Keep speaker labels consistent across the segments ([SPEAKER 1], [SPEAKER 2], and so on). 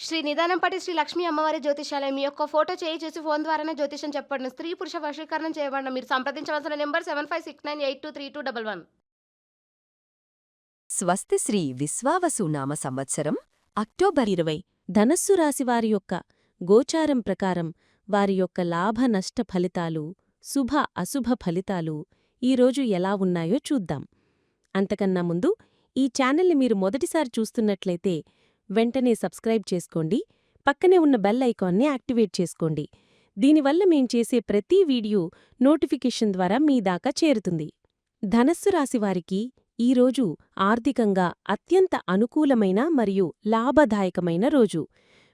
[SPEAKER 1] శ్రీ నిదానంపాటి శ్రీ లక్ష్మీ అమ్మవారి జ్యోతిషాలయం మీ యొక్క ఫోటో చేయి చేసి ఫోన్ ద్వారానే జ్యోతిషం చెప్పండి. స్త్రీ పురుష వశీకరణం చేయబడిన మీరు సంప్రదించవలసిన number seven five six nine eight two three two double one.
[SPEAKER 2] స్వస్తి శ్రీ విశ్వావసు నామ సంవత్సరం అక్టోబర్
[SPEAKER 3] ఇరవై. ధనస్సు రాశివారి యొక్క గోచారం ప్రకారం వారి యొక్క లాభ నష్ట ఫలితాలు శుభ అశుభ ఫలితాలు ఈరోజు ఎలా ఉన్నాయో చూద్దాం. అంతకన్నా ముందు ఈ ఛానల్ని మీరు మొదటిసారి చూస్తున్నట్లయితే వెంటనే సబ్స్క్రైబ్ చేసుకోండి. పక్కనే ఉన్న బెల్ ఐకాన్ని యాక్టివేట్ చేసుకోండి. దీనివల్ల మేం చేసే ప్రతి వీడియో నోటిఫికేషన్ ద్వారా మీ దాకా చేరుతుంది. ధనస్సు రాశివారికి ఈరోజు ఆర్థికంగా అత్యంత అనుకూలమైన మరియు లాభదాయకమైన రోజు.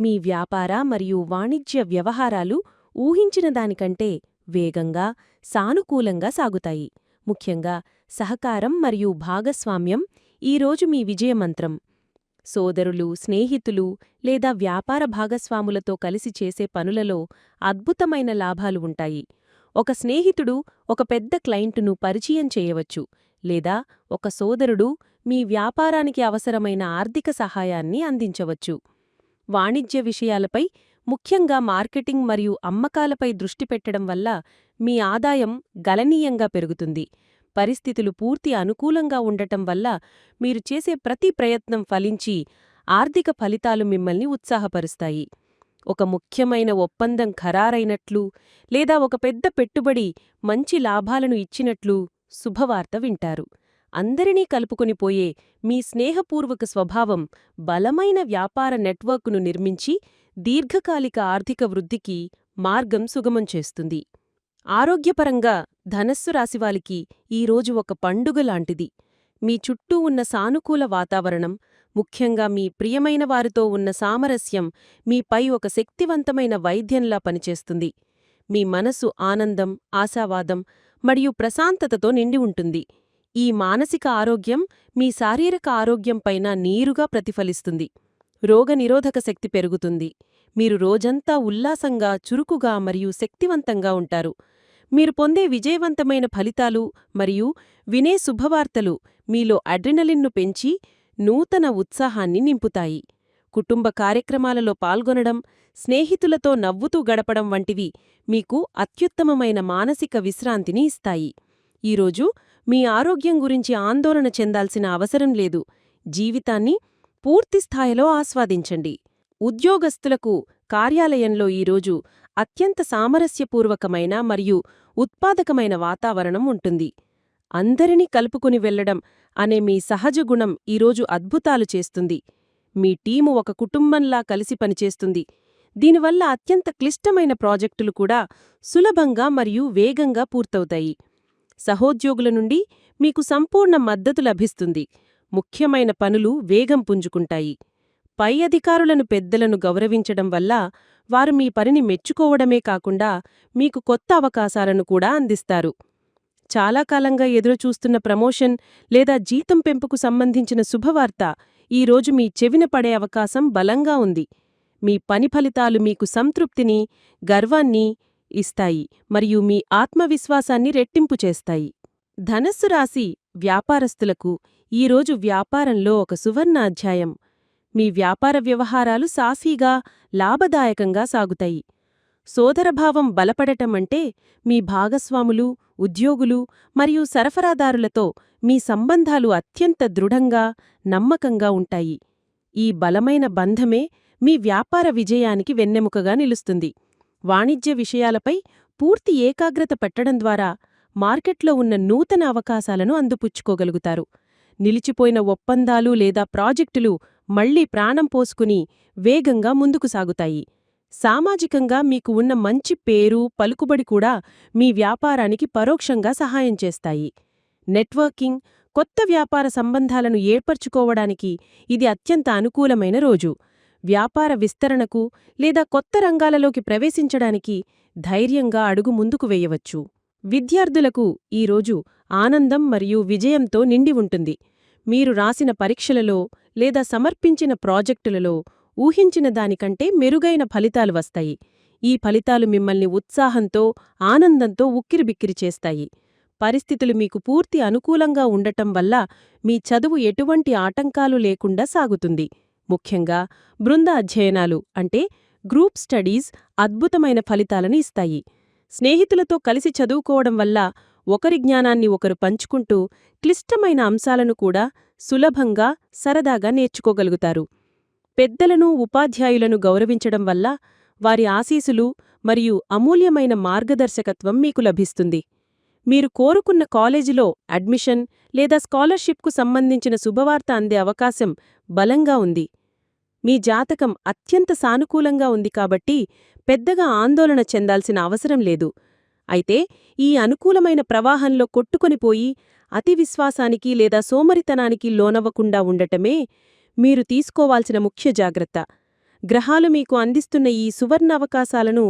[SPEAKER 3] మీ వ్యాపార మరియు వాణిజ్య వ్యవహారాలు ఊహించిన దానికంటే వేగంగా సానుకూలంగా సాగుతాయి. ముఖ్యంగా సహకారం మరియు భాగస్వామ్యం ఈరోజు మీ విజయమంత్రం. సోదరులు స్నేహితులు లేదా వ్యాపార భాగస్వాములతో కలిసి చేసే పనులలో అద్భుతమైన లాభాలు ఉంటాయి. ఒక స్నేహితుడు ఒక పెద్ద క్లయింటును పరిచయం చేయవచ్చు లేదా ఒక సోదరుడు మీ వ్యాపారానికి అవసరమైన ఆర్థిక సహాయాన్ని అందించవచ్చు. వాణిజ్య విషయాలపై ముఖ్యంగా మార్కెటింగ్ మరియు అమ్మకాలపై దృష్టి పెట్టడం వల్ల మీ ఆదాయం గణనీయంగా పెరుగుతుంది. పరిస్థితులు పూర్తి అనుకూలంగా ఉండటం వల్ల మీరు చేసే ప్రతి ప్రయత్నం ఫలించి ఆర్థిక ఫలితాలు మిమ్మల్ని ఉత్సాహపరుస్తాయి. ఒక ముఖ్యమైన ఒప్పందం ఖరారైనట్లు లేదా ఒక పెద్ద పెట్టుబడి మంచి లాభాలను ఇచ్చినట్లు శుభవార్త వింటారు. అందరినీ కలుపుకొనిపోయే మీ స్నేహపూర్వక స్వభావం బలమైన వ్యాపార నెట్వర్క్ను నిర్మించి దీర్ఘకాలిక ఆర్థిక వృద్ధికి మార్గం సుగమం చేస్తుంది. ఆరోగ్యపరంగా ధనస్సు రాశివాలికి ఈరోజు ఒక పండుగ లాంటిది. మీ చుట్టూ ఉన్న సానుకూల వాతావరణం ముఖ్యంగా మీ ప్రియమైన వారితో ఉన్న సామరస్యం మీపై ఒక శక్తివంతమైన వైద్యంలా పనిచేస్తుంది. మీ మనసు ఆనందం ఆశావాదం మరియు ప్రశాంతతతో నిండి ఉంటుంది. ఈ మానసిక ఆరోగ్యం మీ శారీరక ఆరోగ్యంపైన నీరుగా ప్రతిఫలిస్తుంది. రోగనిరోధక శక్తి పెరుగుతుంది. మీరు రోజంతా ఉల్లాసంగా చురుకుగా మరియు శక్తివంతంగా ఉంటారు. మీరు పొందే విజయవంతమైన ఫలితాలు మరియు వినే శుభవార్తలు మీలో అడ్రినలిన్ను పెంచి నూతన ఉత్సాహాన్ని నింపుతాయి. కుటుంబ కార్యక్రమాలలో పాల్గొనడం స్నేహితులతో నవ్వుతూ గడపడం వంటివి మీకు అత్యుత్తమమైన మానసిక విశ్రాంతిని ఇస్తాయి. ఈరోజు మీ ఆరోగ్యం గురించి ఆందోళన చెందాల్సిన అవసరం లేదు. జీవితాన్ని పూర్తిస్థాయిలో ఆస్వాదించండి. ఉద్యోగస్తులకు కార్యాలయంలో ఈరోజు అత్యంత సామరస్యపూర్వకమైన మరియు ఉత్పాదకమైన వాతావరణం ఉంటుంది. అందరినీ కలుపుకుని వెళ్ళడం అనే మీ సహజ గుణం ఈరోజు అద్భుతాలు చేస్తుంది. మీ టీము ఒక కుటుంబంలా కలిసి పనిచేస్తుంది. దీనివల్ల అత్యంత క్లిష్టమైన ప్రాజెక్టులు కూడా సులభంగా మరియు వేగంగా పూర్తవుతాయి. సహోద్యోగుల నుండి మీకు సంపూర్ణ మద్దతు లభిస్తుంది. ముఖ్యమైన పనులు వేగం పుంజుకుంటాయి. పై అధికారులను పెద్దలను గౌరవించడం వల్ల వారు మీ పనిని మెచ్చుకోవడమే కాకుండా మీకు కొత్త అవకాశాలను కూడా అందిస్తారు. చాలా కాలంగా ఎదురుచూస్తున్న ప్రమోషన్ లేదా జీతం పెంపుకు సంబంధించిన శుభవార్త ఈరోజు మీ చెవిన పడే అవకాశం బలంగా ఉంది. మీ పని ఫలితాలు మీకు సంతృప్తిని గర్వాన్ని ఇస్తాయి మరియు మీ ఆత్మవిశ్వాసాన్ని రెట్టింపు చేస్తాయి. ధనస్సు రాశి వ్యాపారస్తులకు ఈరోజు వ్యాపారంలో ఒక సువర్ణ అధ్యాయం మీ వ్యాపార వ్యవహారాలు సాఫీగా లాభదాయకంగా సాగుతాయి. సోదరభావం బలపడటమంటే మీ భాగస్వాములు ఉద్యోగులు మరియు సరఫరాదారులతో మీ సంబంధాలు అత్యంత దృఢంగా నమ్మకంగా ఉంటాయి. ఈ బలమైన బంధమే మీ వ్యాపార విజయానికి వెన్నెముకగా నిలుస్తుంది. వాణిజ్య విషయాలపై పూర్తి ఏకాగ్రత పెట్టడం ద్వారా మార్కెట్లో ఉన్న నూతన అవకాశాలను అందుపుచ్చుకోగలుగుతారు. నిలిచిపోయిన ఒప్పందాలు లేదా ప్రాజెక్టులు మళ్ళీ ప్రాణం పోసుకుని వేగంగా ముందుకు సాగుతాయి. సామాజికంగా మీకు ఉన్న మంచి పేరు పలుకుబడి కూడా మీ వ్యాపారానికి పరోక్షంగా సహాయం చేస్తాయి. నెట్వర్కింగ్ కొత్త వ్యాపార సంబంధాలను ఏర్పరచుకోవడానికి ఇది అత్యంత అనుకూలమైన రోజు. వ్యాపార విస్తరణకు లేదా కొత్త రంగాలలోకి ప్రవేశించడానికి ధైర్యంగా అడుగు ముందుకు వేయవచ్చు. విద్యార్థులకు ఈరోజు ఆనందం మరియు విజయంతో నిండి ఉంటుంది. మీరు రాసిన పరీక్షలలో లేదా సమర్పించిన ప్రాజెక్టులలో ఊహించిన దానికంటే మెరుగైన ఫలితాలు వస్తాయి. ఈ ఫలితాలు మిమ్మల్ని ఉత్సాహంతో ఆనందంతో ఉక్కిరిబిక్కిరి చేస్తాయి. పరిస్థితులు మీకు పూర్తి అనుకూలంగా ఉండటం వల్ల మీ చదువు ఎటువంటి ఆటంకాలు లేకుండా సాగుతుంది. ముఖ్యంగా బృంద అధ్యయనాలు అంటే గ్రూప్ స్టడీస్ అద్భుతమైన ఫలితాలను ఇస్తాయి. స్నేహితులతో కలిసి చదువుకోవడం వల్ల ఒకరి జ్ఞానాన్ని ఒకరు పంచుకుంటూ క్లిష్టమైన అంశాలను కూడా సులభంగా సరదాగా నేర్చుకోగలుగుతారు. పెద్దలను ఉపాధ్యాయులను గౌరవించడం వల్ల వారి ఆశీసులు మరియు అమూల్యమైన మార్గదర్శకత్వం మీకు లభిస్తుంది. మీరు కోరుకున్న కాలేజీలో అడ్మిషన్ లేదా స్కాలర్షిప్కు సంబంధించిన శుభవార్త అందే అవకాశం బలంగా ఉంది. మీ జాతకం అత్యంత సానుకూలంగా ఉంది కాబట్టి పెద్దగా ఆందోళన చెందాల్సిన అవసరం లేదు. అయితే ఈ అనుకూలమైన ప్రవాహంలో కొట్టుకొనిపోయి అతి విశ్వాసానికి లేదా సోమరితనానికి లోనవ్వకుండా ఉండటమే మీరు తీసుకోవాల్సిన ముఖ్య జాగ్రత్త. గ్రహాలు మీకు అందిస్తున్న ఈ సువర్ణ అవకాశాలను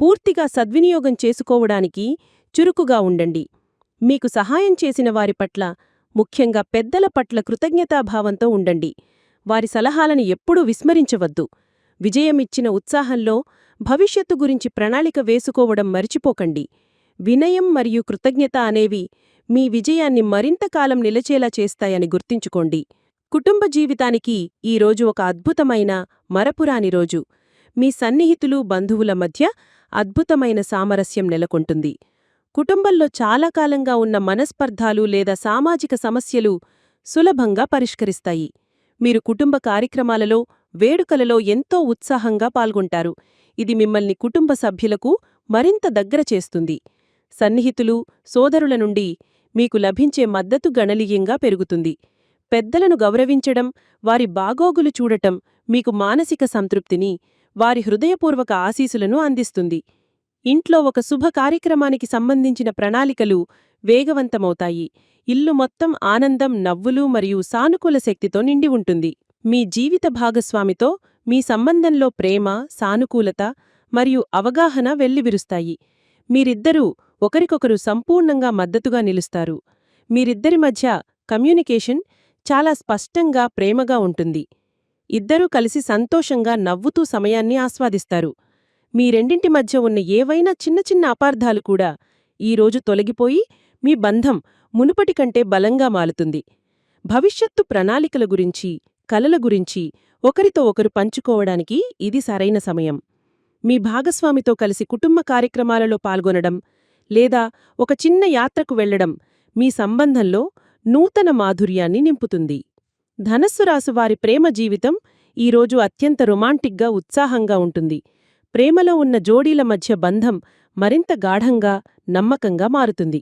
[SPEAKER 3] పూర్తిగా సద్వినియోగం చేసుకోవడానికి చురుకుగా ఉండండి. మీకు సహాయం చేసిన వారి పట్ల ముఖ్యంగా పెద్దల పట్ల కృతజ్ఞతాభావంతో ఉండండి. వారి సలహాలను ఎప్పుడూ విస్మరించవద్దు. విజయమిచ్చిన ఉత్సాహంలో భవిష్యత్తు గురించి ప్రణాళిక వేసుకోవడం మరిచిపోకండి. వినయం మరియు కృతజ్ఞత అనేవి మీ విజయాన్ని మరింత కాలం నిలచేలా చేస్తాయని గుర్తించుకోండి. కుటుంబ జీవితానికి ఈ రోజు ఒక అద్భుతమైన మరపురాని రోజు. మీ సన్నిహితులు బంధువుల మధ్య అద్భుతమైన సామరస్యం నెలకొంటుంది. కుటుంబంలో చాలా కాలంగా ఉన్న మనస్పర్ధాలు లేదా సామాజిక సమస్యలు సులభంగా పరిష్కరిస్తాయి. మీరు కుటుంబ కార్యక్రమాలలో వేడుకలలో ఎంతో ఉత్సాహంగా పాల్గొంటారు. ఇది మిమ్మల్ని కుటుంబ సభ్యులకు మరింత దగ్గర చేస్తుంది. సన్నిహితులు సోదరుల నుండి మీకు లభించే మద్దతు గణనీయంగా పెరుగుతుంది. పెద్దలను గౌరవించడం వారి బాగోగులు చూడటం మీకు మానసిక సంతృప్తిని వారి హృదయపూర్వక ఆశీసులను అందిస్తుంది. ఇంట్లో ఒక శుభ కార్యక్రమానికి సంబంధించిన ప్రణాళికలు వేగవంతమవుతాయి. ఇల్లు మొత్తం ఆనందం నవ్వులు మరియు సానుకూల శక్తితో నిండి ఉంటుంది. మీ జీవిత భాగస్వామితో మీ సంబంధంలో ప్రేమ సానుకూలత మరియు అవగాహన వెల్లివిరుస్తాయి. మీరిద్దరూ ఒకరికొకరు సంపూర్ణంగా మద్దతుగా నిలుస్తారు. మీరిద్దరి మధ్య కమ్యూనికేషన్ చాలా స్పష్టంగా ప్రేమగా ఉంటుంది. ఇద్దరూ కలిసి సంతోషంగా నవ్వుతూ సమయాన్ని ఆస్వాదిస్తారు. మీ రెండింటి మధ్య ఉన్న ఏవైనా చిన్న చిన్న అపార్థాలు కూడా ఈరోజు తొలగిపోయి మీ బంధం మునుపటి కంటే బలంగా మాలుతుంది భవిష్యత్తు ప్రణాళికల గురించి కలల గురించి ఒకరితో ఒకరు పంచుకోవడానికి ఇది సరైన సమయం. మీ భాగస్వామితో కలిసి కుటుంబ కార్యక్రమాలలో పాల్గొనడం లేదా ఒక చిన్న యాత్రకు వెళ్ళడం మీ సంబంధంలో నూతన మాధుర్యాన్ని నింపుతుంది. ధనస్సు వారి ప్రేమ జీవితం ఈరోజు అత్యంత రొమాంటిక్గా ఉత్సాహంగా ఉంటుంది. ప్రేమలో ఉన్న జోడీల మధ్య బంధం మరింత గాఢంగా నమ్మకంగా మారుతుంది.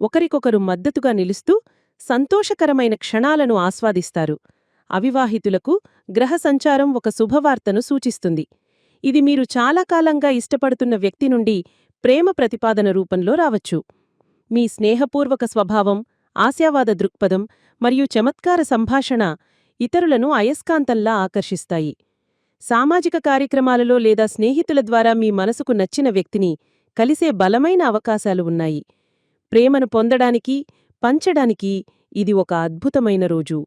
[SPEAKER 3] ఒకరికొకరు మద్దతుగా నిలుస్తూ సంతోషకరమైన క్షణాలను ఆస్వాదిస్తారు. అవివాహితులకు గ్రహ సంచారం ఒక శుభవార్తను సూచిస్తుంది. ఇది మీరు చాలా కాలంగా ఇష్టపడుతున్న వ్యక్తి నుండి ప్రేమ ప్రతిపాదన రూపంలో రావచ్చు. మీ స్నేహపూర్వక స్వభావం ఆశావాద దృక్పథం మరియు చమత్కార సంభాషణ ఇతరులను అయస్కాంతంలా ఆకర్షిస్తాయి. సామాజిక కార్యక్రమాలలో లేదా స్నేహితుల ద్వారా మీ మనసుకు నచ్చిన వ్యక్తిని కలిసే బలమైన అవకాశాలు ఉన్నాయి. ప్రేమను పొందడానికి పంచడానికి ఇది ఒక అద్భుతమైన రోజు.